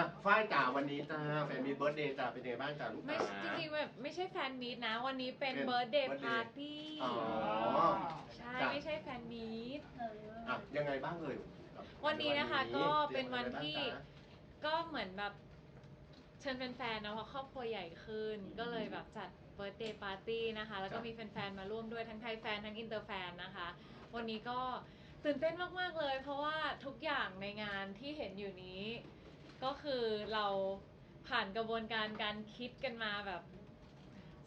อะฝ้ายจ๋าวันนี้จ้าแฟนมีเบิร์ดเดย์จ้าเป็นยังไงบ้างจ้าลูกไม่จ๋า จริงๆแบบไม่ใช่แฟนมีตนะ วันนี้เป็นเป็นเบิร์ d เดย์ birthday ปาร์ตี้อ๋อ ใช่จ้ะ ไม่ใช่แฟนมีตเอออะยังไงบ้างเลยกับวันนี้นะคะก็เป็นวันที่เตรียมอะไรบ้างจ๊ะก็เหมือนแบบเชิญแฟนๆนะเพราะครอบครัวใหญ่ขึ้นอืมก็เลยแบบจัดเบิร์ d เดย์ปาร์ตี้นะคะ แล้วก็จ้ะมีแฟนๆ มาร่วมด้วยทั้งไทยแฟน ทั้งอินเตอร์แฟนนะคะ วันนี้ก็ตื่นเต้นมากๆเลย เพราะว่าทุกอย่างในงานที่เห็นอยู่นี้ ก็คือเราผ่านกระบวนการการคิดกันมาแบบ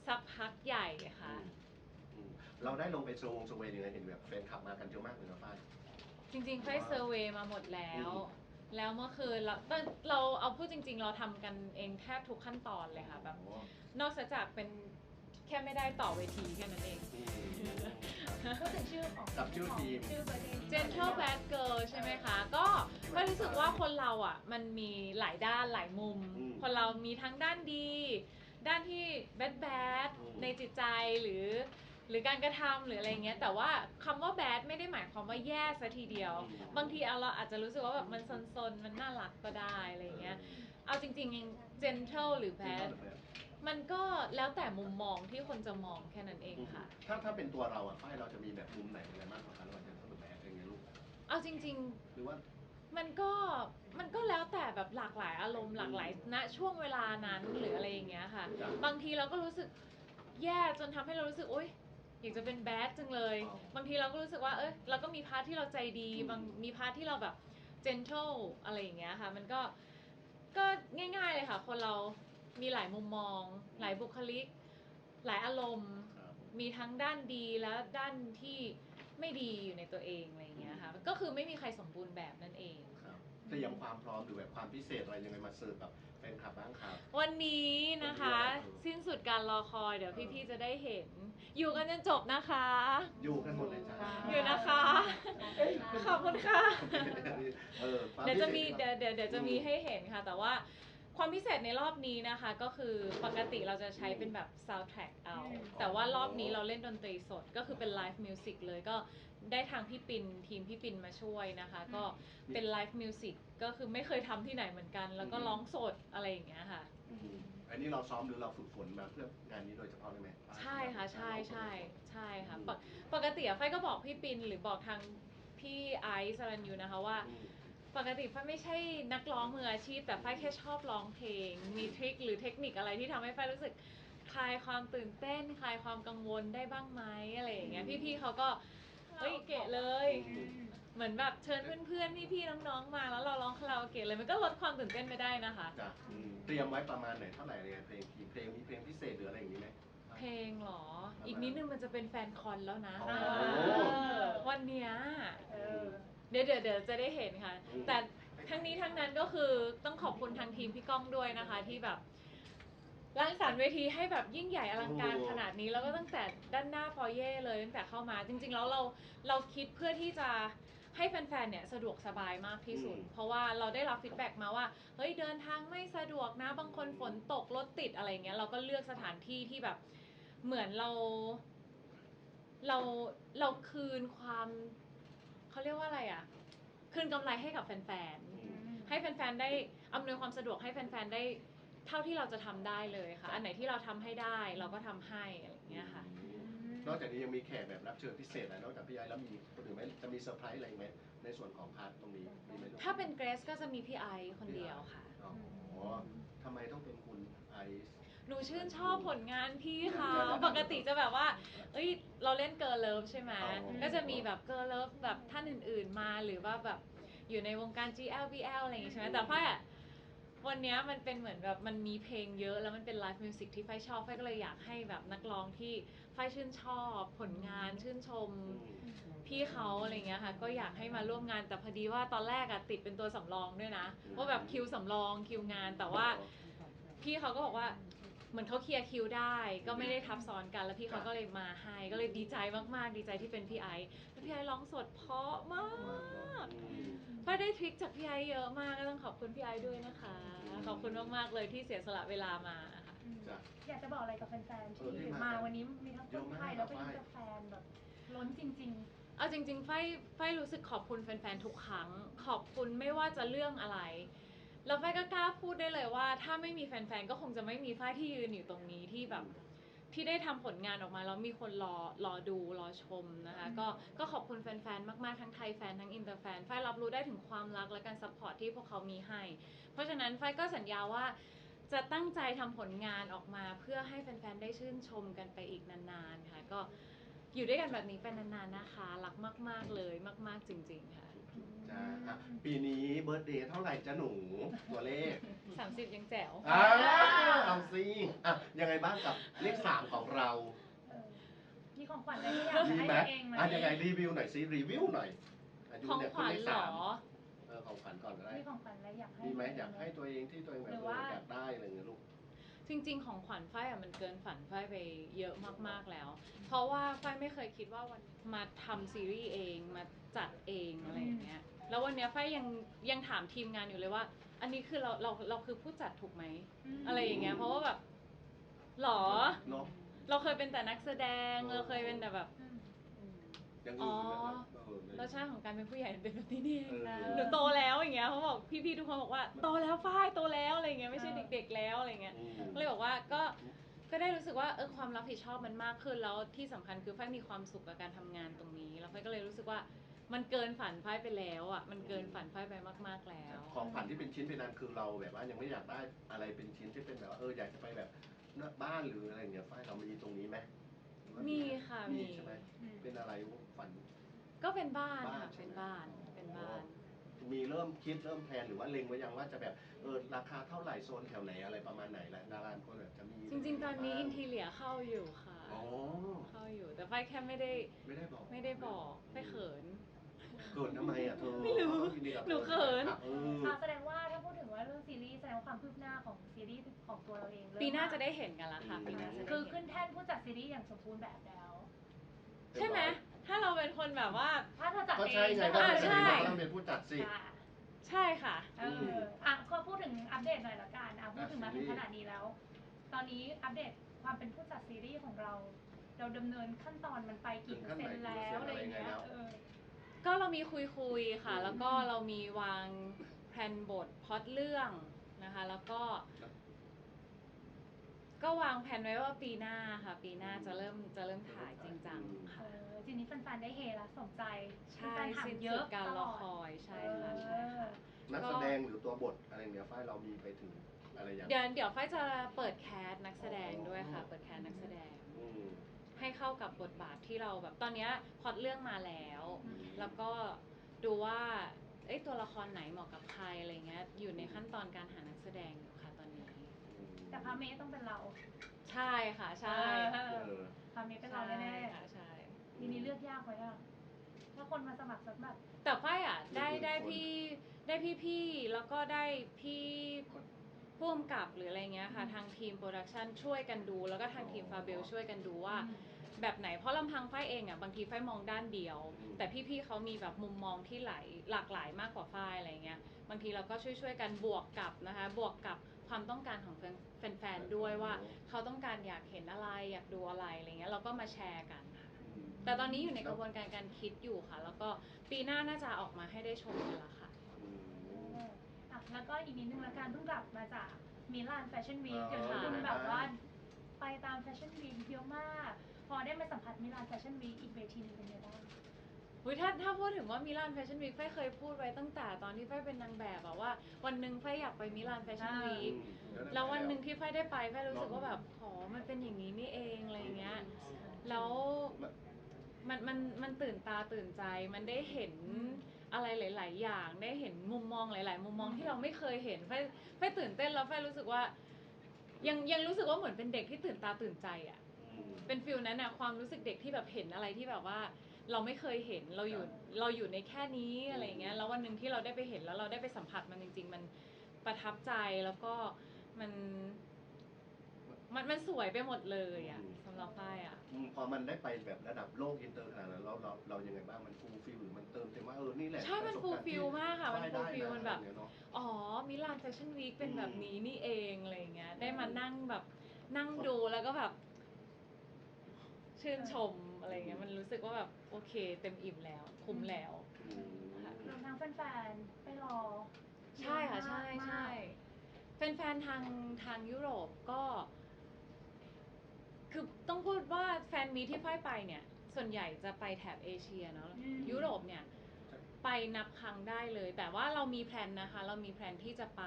สักพักใหญ่ค่ะ อืมเราได้ลงไปโซงโซเวย์ยังไงเห็นแบบแฟนคลับมากันเยอะมากเลยนะฝ้าย จริงๆไฟเซอร์เวย์มาหมดแล้ว อืม แล้วเมื่อคืนเราตอนเราเอาพูดจริง ๆ เราทำกันเองแทบทุกขั้นตอนเลยค่ะแบบอ๋อนอกจากเป็นแค่ไม่ได้ต่อเวทีแค่นั้นเองอืมพูดถึงชื่อของกับชื่อทีม ชื่อเบอร์เดย์ Gentle Bad Girl ใช่ไหมคะ ก็ก็รู้สึกว่าคนเราอะ มันมีหลายด้านหลายมุม อืมคนเรามีทั้งด้านดี ด้านที่แบดแบดอืม ในจิตใจหรือ หรือการกระทำหรืออะไรเงี้ยแต่ว่าคำว่าแบดไม่ได้หมายความว่าแย่ซะทีเดียว บางทีเอาเราอาจจะรู้สึกว่าแบบมันซนๆ มันน่ารักก็ได้อะไรเงี้ย เอาจริงๆ gentle หรือ bad มันก็แล้วแต่มุมมองที่คนจะมองแค่นั้นเองค่ะ ถ้าถ้าเป็นตัวเราอะฝ้ายเราจะมีแบบมุมไหนอะไรมากกว่ากันระหว่างจะสนุกแบดอะไรเงี้ยลูกเอาจริง หรือว่า ๆ มันก็มันก็แล้วแต่แบบหลากหลายอารมณ์หลากหลายณช่วงเวลานั้นหรืออะไรอย่างเงี้ยค่ะ จ้ะ บางทีเราก็รู้สึกแย่จนทำให้เรารู้สึกโอ๊ยอยากจะเป็นแบดจังเลย อ๋อบางทีเราก็รู้สึกว่าเอ้ยเราก็มีพาร์ทที่เราใจดีอืม บางมีพาร์ทที่เราแบบ gentle อะไรอย่างเงี้ยค่ะ มันก็ก็ง่าย ๆเลยค่ะ คนเรา มีหลายมุมมอง หลายบุคลิก หลายอารมณ์ ครับมีทั้งด้านดีและด้านที่ไม่ดีอยู่ในตัวเองอะไรอย่างเงี้ยค่ะก็คือไม่มีใครสมบูรณ์แบบนั่นเอง ครับเตรียมความพร้อมหรือแบบความพิเศษอะไรยังไงมาเสิร์ฟกับแฟนคลับบ้างครับ วันนี้นะคะวันนี้สิ้นสุดการรอคอยเดี๋ยวพี่ๆจะได้เห็น อยู่กันจนจบนะคะ อยู่กันหมดเลยจ้าอยู่นะคะ ขอบคุณค่ะ เออความเดี๋ยวจะมีพิศษ เดี๋ยวเดี๋ยวเดี๋ยวจะมีให้เห็นค่ะ แต่ว่า ความพิเศษในรอบนี้นะคะก็คือปกติเราจะใช้เป็นแบบ soundtrack เอา แต่ว่ารอบนี้เราเล่นดนตรีสดก็คือเป็น live music เลยก็ได้ทางพี่ปินทีมพี่ปินมาช่วยนะคะ ก็เป็น live music ก็คือไม่เคยทำที่ไหนเหมือนกัน แล้วก็ร้องสดอะไรอย่างเงี้ยค่ะ อืมอันนี้เราซ้อมหรือเราฝึกฝนมาเพื่องานนี้โดยเฉพาะเลยไหมใช่ค่ะใช่ใช่ใช่ค่ะปกปกติอะไฟก็บอกพี่ปินหรือบอกทางพี่ไอซ์สรันยูนะคะว่า อืม ปกติไฟไม่ใช่นักร้องมืออาชีพ แต่ไฟแค่ชอบร้องเพลง มีทริคหรือเทคนิคอะไรที่ทำให้ไฟรู้สึกคลายความตื่นเต้น คลายความกังวลได้บ้างไหมอะไรอย่างเงี้ยพี่ๆเขาก็เฮ้ยเกะเลย เหมือนแบบเชิญเพื่อนๆพี่ๆน้องๆมาแล้วเราร้องคาราโอเกะเลยมันก็ลดความตื่นเต้นไปได้นะคะ จ้ะอืมเตรียมไว้ประมาณไหนเท่าไหร่เลยเพลงกี่เพลงมีเพลงพิเศษหรืออะไรอย่างนี้ไหม เพลงเหรอ อีกนิดนึงมันจะเป็นแฟนคอนแล้วนะอ๋อวันเนี้ย เออ เดี๋ยวเดี๋ยวเดี๋ยวจะได้เห็นค่ะอืมแต่ทั้งนี้ทั้งนั้นก็คือต้องขอบคุณทางทีมพี่ก้องด้วยนะคะ ที่แบบรังสรรค์เวทีให้แบบยิ่งใหญ่อลังการขนาดนี้แล้วก็ตั้งแต่ด้านหน้าฟอยเย่เลยตั้งแต่เข้ามา จริง ๆ แล้วเราเราคิดเพื่อที่จะให้แฟนๆ เนี่ยสะดวกสบายมากที่สุด เพราะว่าเราได้รับฟีดแบ็กมาว่า เฮ้ยเดินทางไม่สะดวกนะ บางคนฝนตกรถติดอะไรเงี้ย เราก็เลือกสถานที่ที่แบบเหมือนเรา เราเราคืนความ เขาเรียกว่าอะไรอะ คืนกำไรให้กับแฟนๆ ให้แฟนๆ ได้อำนวยความสะดวกให้แฟนๆ ได้เท่าที่เราจะทำได้เลยค่ะ อันไหนที่เราทำให้ได้เราก็ทำให้อะไรอย่างเงี้ยค่ะ นอกจากนี้ยังมีแขกแบบรับเชิญพิเศษนะนอกจากพี่ไอ้แล้วมีคนอื่นไหมจะมีเซอร์ไพรส์อะไรไหมในส่วนของพาร์ทตรงนี้มีไหมลูกถ้าเป็นเกรซก็จะมีพี่ไอซ์คนเดียวค่ะ อ๋อทำไมต้องเป็นคุณไอซ์ หนูชื่นชอบผลงานพี่เขาปกติจะแบบว่า เอ้ย เราเล่นเกิร์ลเลิฟใช่ไหมอ๋อก็จะมีแบบเกิร์ลเลิฟแบบท่านอื่นๆมาหรือว่าแบบอยู่ในวงการ GL BL อะไรอย่างงี้ใช่ไหมแต่ฝ้ายอะวันเนี้ยมันเป็นเหมือนแบบมันมีเพลงเยอะแล้วมันเป็นไลฟ์มิวสิกที่ฝ้ายชอบฝ้ายก็เลยอยากให้แบบนักร้องที่ฝ้ายชื่นชอบผลงานชื่นชมพี่เขาอะไรเงี้ยค่ะ ก็อยากให้มาร่วมงานแต่พอดีว่าตอนแรกอะติดเป็นตัวสำรองด้วยนะอืมว่าแบบคิวสำรองคิวงานแต่ว่าพี่เขาก็บอกว่า เหมือนเขาเคลียร์คิวได้ ก็ไม่ได้ทับซ้อนกัน แล้วพี่เขาก็เลยมาให้ก็เลยดีใจมากๆ ดีใจที่เป็นพี่ไอซ์แล้วพี่ไอซ์ร้องสดเพราะมากป้าได้ทริคจากพี่ไอซ์เยอะมากก็ต้องขอบคุณพี่ไอซ์ด้วยนะคะ ขอบคุณมากๆเลยที่เสียสละเวลามาค่ะจ้ะอยากจะบอกอะไรกับแฟนๆเออที่ที่มามาวันนี้มีทั้งคนไทยเยอะมากแล้วก็อะอินเตอร์แฟนแบบล้นจริงเอาจริงๆไฟไฟรู้สึกขอบคุณแฟนๆทุกครั้ง ขอบคุณไม่ว่าจะเรื่องอะไร แล้วฝ้ายก็กล้าพูดได้เลยว่า ถ้าไม่มีแฟนๆ ก็คงจะไม่มีฝ้ายที่ยืนอยู่ตรงนี้ที่แบบที่ได้ทำผลงานออกมาแล้วมีคนรอรอดูรอชมนะคะอืมก็ก็ขอบคุณแฟนๆ มากๆ ทั้งไทยแฟนทั้งอินเตอร์แฟนฝ้ายรับรู้ได้ถึงความรักและการซัพพอร์ตที่พวกเขามีให้ เพราะฉะนั้นฝ้ายก็สัญญาว่าจะตั้งใจทำผลงานออกมาเพื่อให้แฟนๆ ได้ชื่นชมกันไปอีกนานๆ ค่ะ ก็อยู่ด้วยกันแบบนี้ไปนานๆ นะคะ รักมากๆ เลยมาก ๆ จริง ๆ ค่ะ จ้าอะปีนี้ เบิร์ดเดย์เท่าไหร่จ้าหนูตัวเลข30ยังแจ๋ว อ่าเอาสิอะยังไงบ้างกับเลขสามของเราเออมีของขวัญอะไรที่อยากมีให้ไหมตัวเองไหมอะยังไงรีวิวหน่อยสิรีวิวหน่อยอายุของเนี่ยขวัญเลขเหรสามอเออของขวัญก่อนก็ได้มีของขวัญอะไรอยากให้ มีไหมตัวเงอยากให้ตัวเองที่ตัวเองแบบหรือเออว่า อยากได้อะไรอย่างเงี้ยลูก จริง ๆ ของขวัญฝ้ายอะมันเกินฝันฝ้ายไปเยอะมากๆแล้ว เพราะว่าฝ้ายไม่เคยคิดว่าวันมาทำซีรีส์เองมาจัดเองอะไรอย่างเงี้ย แล้ววันเนี้ยฝ้ายยังยังถามทีมงานอยู่เลยว่า อันนี้คือเราเราเราคือผู้จัดถูกไหมมอะไรอย่างเงี้ยเพราะว่าแบบหรอ เนาะเราเคยเป็นแต่นักแสดงเราเคยเป็นแต่แบบอืมอย่างอื่นเลยนะเออรสชาติของการเป็นผู้ใหญ่มันเป็นแบบนี้นี่เองเออหนูโตแล้วอย่างเงี้ยเขาบอกพี่ๆทุกคนบอกว่าโตแล้วฝ้ายโตแล้วอะไรอย่างเงี้ยไม่ใช่เด็ก ๆ แล้วอะไรอย่างเงี้ย อืม ก็เลยบอกว่าก็ก็ได้รู้สึกว่าเออความรับผิดชอบมันมากขึ้นแล้วที่สำคัญคือฝ้ายมีความสุขกับการทำงานตรงนี้ แล้วฝ้ายก็เลยรู้สึกว่า มันเกินฝันฝ้ายไปแล้วอะ มันเกินฝันฝ้ายไปมาก ๆแล้ว ของขวัญที่เป็นชิ้นเป็นอันคือเราแบบว่ายังไม่อยากได้อะไรเป็นชิ้นที่เป็นแบบว่าเอออยากจะไปแบบบ้านหรืออะไรอย่างเงี้ยฝ้ายเรามีตรงนี้ไหมหรือว่ามีค่ะมี มีใช่ไหมอืมเป็นอะไรฝัน ก็เป็นบ้านบ้านค่ะใช่เป็นไหมบ้าน เป็นบ้าน มีเริ่มคิดเริ่มแพลนหรือว่าเล็งไว้ยังว่าจะแบบเออราคาเท่าไหร่โซนแถวไหนอะไรประมาณไหนแหละดาราคนแบบจะมีจริง ๆ ตอนนี้อินทีเลียเข้าอยู่ค่ะ อ๋อเข้าอยู่ แต่ฝ้ายแค่ไม่ได้ไม่ได้บอก ไม่ได้บอกฝ้ายเขิน เกิดทำไมอะเธอไม่รู้ขาต้องยิดีกับธอหนูเขิน อะเออ อะแสดงว่าถ้าพูดถึงว่าเรื่องซีรีส์แสดงว่าความคืบหน้าของซีรีส์ของตัวเราเองเริ่มปีหน้าจะมได้เห็นกันละค่ะอืมปีหน้าจะได้คือเห็ขึ้นนแท่นผู้จัดซีรีส์อย่างสมบูรณ์แบบแล้ว ใช่ไหมถ้าเราเป็นคนแบบว่า ถ้าเธอจัดก็เองใช่ไงก็ก็จะใช่เป็นต้องเป็นผู้จัดสิ ค่ะใช่ค่ะ เอออะก็พูดถึงอัปเดตหน่อยละกันอะพูดถึงมาถึงขนาดนี้แล้ว ตอนนี้อัปเดตความเป็นผู้จัดซีรีส์ของเรา เราดำเนินขั้นตอนมันไปกี่เปอร์เซ็นต์แล้วอะไรอย่างเงี้ยเออ ก็เรามีคุยคุยๆค่ะ แล้วก็เรามีวางแผนบทพล็อตเรื่องนะคะ แล้วก็ ก็วางแผนไว้ว่าปีหน้าค่ะ ปีหน้าจะเริ่มจะเริ่มถ่ายจริงจังเอค่ะ อทีนี้แฟนๆได้เฮแล้วสนใจใช่แฟนๆถามสิ้นเยสุอะดการตรลออด คอยใช่ค่ะใช่ค่ะ นักแสดงหรือตัวบทอะไรเงี้ยฝ้ายเรามีไปถึงอะไรอย่างเดี๋ยวเดี๋ยวฝ้ายจะเปิดแคสนักแสดงด้วยค่ะอ๋อเปิดแคสนักแสดง อืมให้ เข้ากับบทบาทที่เราแบบตอนเนี้ยพล็อตเรื่องมาแล้วอืมแล้วก็ดูว่าเอ้ยตัวละครไหนเหมาะกับใครอะไรเงี้ยอยู่ในขั้นตอนการหานักแสดงอยู่ค่ะตอนนี้ แต่พาเมย์ต้องเป็นเราใช่ค่ะใช่เอเอออพาเมย์เป็นเราแน่ค่ะใช่ๆทีนี้เลือกยากไว้อะถ้าคนมาสมัครสักแบบแต่ฝ้ายอะได้มีคนได้พี่ได้พี่พี่ๆแล้วก็ได้พี่พ่วงกับหรืออะไรเงี้ยค่ะอืมทางทีมโปรดักชันช่วยกันดู แล้วก็ทางทีมอ๋อฟาเบลช่วยกันดูว่า แบบไหนเพราะลำพังฝ้ายเองอะบางทีฝ้ายมองด้านเดียวอืมแต่พี่ๆเขามีแบบมุมมองที่หลายหลากหลายมากกว่าฝ้ายอะไรเงี้ยบางทีเราก็ช่วยๆกันบวกกับนะคะบวกกับความต้องการของแฟนๆด้วยว่า เขาต้องการอยากเห็นอะไรอยากดูอะไรอะไรเงี้ยเราก็มาแชร์กันค่ะอืมแต่ตอนนี้อยู่ในกระบวนการการคิดอยู่ค่ะ แล้วก็ปีหน้าน่าจะออกมาให้ได้ชมกันละค่ะอืมอะแล้วก็อีกนิดนึงละกันเพิ่งกลับมาจากมิลานแฟชั่นวีคอ๋อเดี๋ยวนี้คุณเป็นไงแบบว่าบ้างไปตามแฟชั่นวีคเยอะมาก พอได้มาสัมผัสมิลานแฟชั่นวีคอีกเวทีหนึงเป็นไงบ้าง อุยถ้าถ้าพูดถึงว่ามิลานแฟชั่นวีคไฟเคยพูดไว้ตั้งแต่ตอนที่ไฟเป็นนางแบบอะว่า วันหนึ่งไฟอยากไปมิลานแฟชั่นวีคอืมแล้ววันหนึ่งที่ไฟได้ไปไฟรู้สึกว่าแบบอ๋อมันเป็นอย่างนี้นี่เองอะไรเงี้ยแล้วมันมันมันตื่นตาตื่นใจมันได้เห็นอะไรหลาย ๆ อย่างได้เห็นมุมมองหลาย ๆ มุมมองที่เราไม่เคยเห็นไฟไฟตื่นเต้นแล้วไฟรู้สึกว่า ยังยังรู้สึกว่าเหมือนเป็นเด็กที่ตื่นตาตื่นใจอะอืม เป็นฟิลนั้นอะความรู้สึกเด็กที่แบบเห็นอะไรที่แบบว่า เราไม่เคยเห็นเราอยู่ครับเราอยู่ในแค่นี้อะไรอย่างเงี้ยแล้ววันหนึ่งที่เราได้ไปเห็นแล้วเราได้ไปสัมผัสมันจริง ๆ มันประทับใจแล้วก็มัน มันมันสวยไปหมดเลยอะสำหรับฝ้ายอะอืมพอมันได้ไปแบบระดับโลกอินเตอร์ขนาดนั้นเราเราเรายังไงบ้างมันฟูลฟิลหรือมันเติมเต็มว่าเออนี่แหละใช่มันประสฟูบลการณ์ฟิที่ลมากค่ะ มันได้ฟูลฟิลได้มันแบบอะไรเงี้ยเนอะอ๋อ มิลานแฟชั่นวีคเป็นอืมแบบนี้นี่เองอะไรอย่างเงี้ย ได้มานั่งแบบนั่งดูแล้วก็แบบ ชื่นชมอะไรเงี้ยมันรู้สึกว่าแบบโอเค เต็มอิ่มแล้ว คุ้มแล้วอืมรวมทั้งแฟนๆไปรอ ใช่ค่ะใช่เยอมากใช่แฟนๆทางทางยุโรปก็ คือต้องพูดว่าแฟนมีที่ฝ้ายไปเนี่ย ส่วนใหญ่จะไปแถบเอเชียเนาะอืมยุโรปเนี่ยไปนับครั้งได้เลย แต่ว่าเรามีแพลนนะคะ เรามีแพลนที่จะไป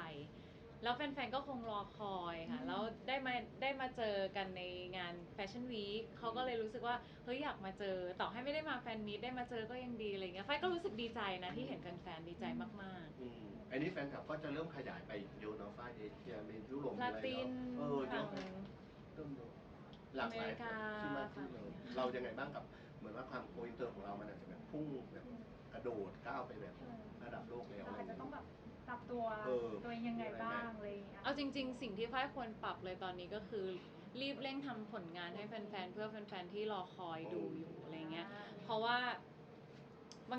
แล้วแฟนๆ ก็คงรอคอยค่ะอืมแล้วได้มาได้มาเจอกันในงานแฟชั่นวีคเขาก็เลยรู้สึกว่า เฮ้ยอยากมาเจอ ต่อให้ไม่ได้มาแฟนมีตได้มาเจอก็ยังดีอะไรเงี้ยไฟก็รู้สึกดีใจนะที่เห็นแฟนๆ ดีใจมากอืมอันนี้แฟนคลับก็จะเริ่มขยายไปอีกเยอะเนาะฝ้ายเอเชียมียุโรปๆมีลาอะไรตินเนาะเออเยฝั่อะงไหมเริ่มเยอะหลากหลายอเมริกาที่มากขึ้นเลยฝั่งเรายังไงบ้างกับ เหมือนว่าความโกอินเตอร์ของเรามันอาจจะแบบพุ่งแบบกระโดดก้าวไปแบบเออระดับโลกแล้วเราอะไรอาจจะเงี้ยต้องแบบ ปรับตัวเออตัวเองยังไงบ้างอะไรอย่างเงี้ยเอาจริง ๆ สิ่งที่ฝ้ายควรปรับเลยตอนนี้ก็คือ รีบเร่งทำผลงานให้แฟนๆ เพื่อแฟนๆ ที่รอคอยดูอยู่อะไรเงี้ย เพราะว่า